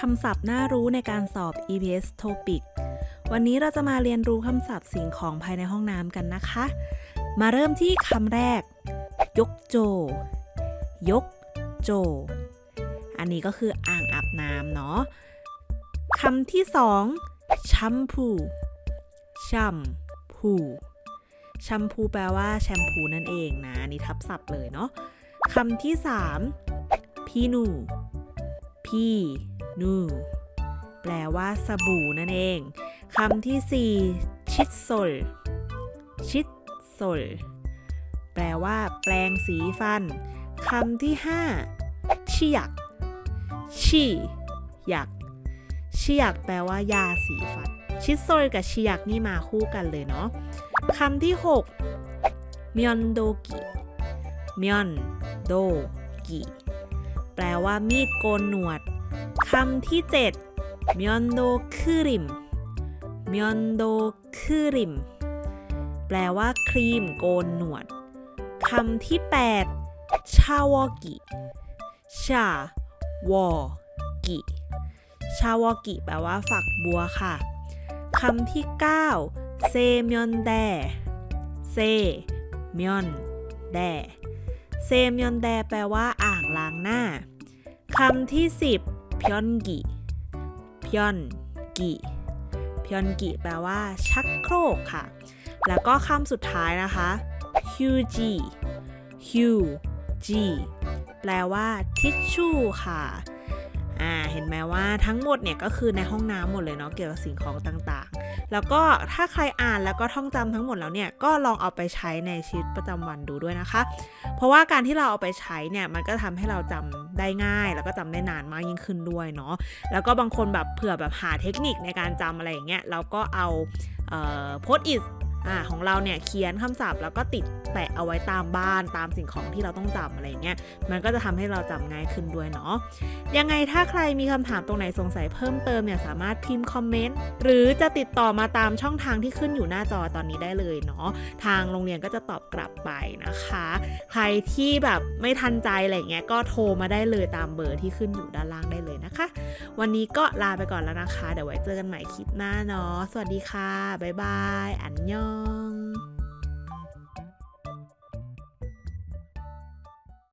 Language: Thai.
คำศัพท์น่ารู้ในการสอบ EBS Topic วันนี้เราจะมาเรียนรู้คำศัพท์สิ่งของภายในห้องน้ำกันนะคะ มาเริ่มที่คำแรก ยกโจ ยกโจ อันนี้ก็คืออ่างอาบน้ำเนาะคำที่สองชัมพูชัมพูแชมพูแปลว่าแชมพูนั่นเองนะนี่ทับศัพท์เลยเนาะคำที่สามพีนู พี่นูแปลว่าสบู่นั่นเองคำที่สี่ชิดโซลชิดโซลแปลว่า แปลงสีฟันคำที่ห้าชิยักชิยักชิยักแปลว่ายาสีฟัน ชิดโซลกับชิยักนี่มาคู่กันเลยเนาะคำที่ 6 มยอนโดกิมยอนโดกิ แปลว่ามีดโกนหนวดคำที่ 7มยอนโดคุริมมยอนโดคุริม แปลว่าครีมโกนหนวดคำที่ 8 ชาวอกิ ชาวอกิ ชาวอกิ แปลว่าฝักบัวค่ะ คำที่ 9 เซมยอนแด เซมยอนแด เซมยอนแดแปลว่าอ่างล้างหน้าคำที่ 10พยอนกิพยอนกิพยอนกิแปลว่า ชักโครกค่ะ แล้วก็คำสุดท้ายนะคะฮิวจีฮิวจีแปลว่าทิชชู่ค่ะ อ่าเห็นไหมว่าทั้งหมดเนี่ยก็คือในห้องน้ำหมดเลยเนาะเกี่ยวกับสิ่งของต่างๆ แล้วก็ถ้าใครอ่านแล้วก็ท่องจำทั้งหมดแล้วเนี่ยก็ลองเอาไปใช้ในชีวิตประจำวันดูด้วยนะคะ เพราะว่าการที่เราเอาไปใช้เนี่ยมันก็ทำให้เราจำได้ง่าย แล้วก็จำได้นานมากยิ่งขึ้นด้วยเนาะแล้วก็บางคนแบบเผื่อแบบหาเทคนิคในการจำอะไรอย่างเงี้ยเราก็เอาโพสอิสอ่าของเราเนี่ยเขียนคำศัพท์แล้วก็ติด แปะเอาไว้ตามบ้านตามสิ่งของที่เราต้องจำอะไรเงี้ยมันก็จะทำให้เราจำง่ายขึ้นด้วยเนาะยังไงถ้าใครมีคำถามตรงไหนสงสัยเพิ่มเติมเนี่ยสามารถพิมพ์คอมเมนต์หรือจะติดต่อมาตามช่องทางที่ขึ้นอยู่หน้าจอตอนนี้ได้เลยเนาะทางโรงเรียนก็จะตอบกลับไปนะคะ ใครที่แบบไม่ทันใจอะไรเงี้ยก็โทรมาได้เลยตามเบอร์ที่ขึ้นอยู่ด้านล่างได้เลยนะคะ วันนี้ก็ลาไปก่อนแล้วนะคะ เดี๋ยวไว้เจอกันใหม่คลิปหน้าเนาะสวัสดีค่ะ บ๊ายบาย อันยอง